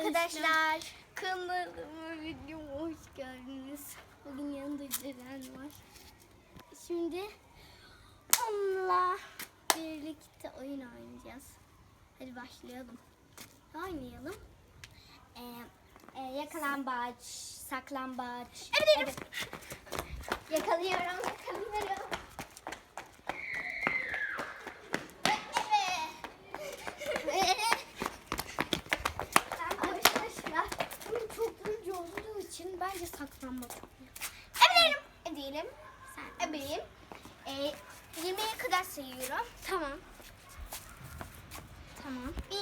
arkadaşlar. Kanalıma videoma hoş geldiniz. Bugün yanında Ceren var. Şimdi onunla birlikte oyun oynayacağız. Hadi başlayalım. Oynayalım? Ee, e, yakalambaç, saklambaç. Evet, Yakalıyorum, yakalıyorum. Arkadaşlar, oyun çok yorucu olduğu için bence saklanmak Ebeğim. Ebeğim. Sen ebeğim. Ee, 20'ye kadar sayıyorum. Tamam. Tamam. 1,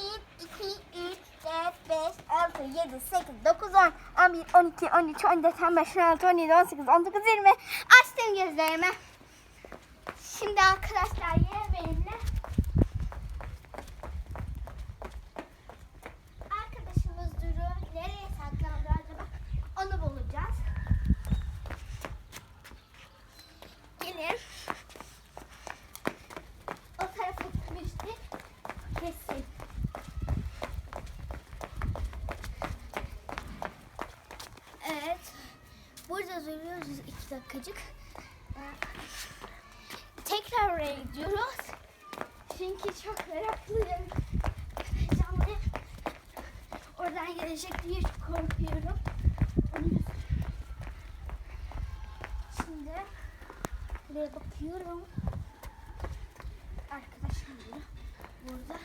2, 3, 4, 5, 6, 7, 8, 9, 10, 11, 12, 13, 14, 15, 16, 17, 18, 19, 20. Açtım gözlerimi. Şimdi arkadaşlar Gelin. O tarafa gitmişti. Kesin. Evet. Burada duruyoruz iki dakikacık. Tekrar oraya gidiyoruz. Çünkü çok meraklıyım. Heyecanlıyım. Oradan gelecek diye korkuyorum. Buraya bakıyorum. Arkadaşım diyor. Burada.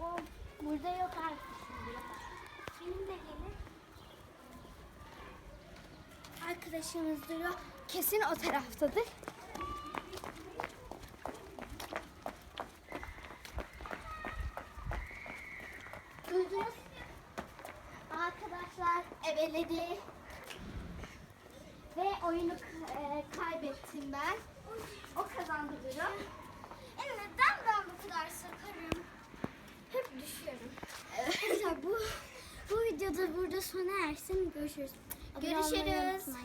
O burada yok arkadaşım diyor. De gelin. Arkadaşımız duruyor. Kesin o taraftadır. Duydunuz. Arkadaşlar ebeledi. Ve oyunu e, videoda burada sona ersin. Görüşürüz. Abone Görüşürüz.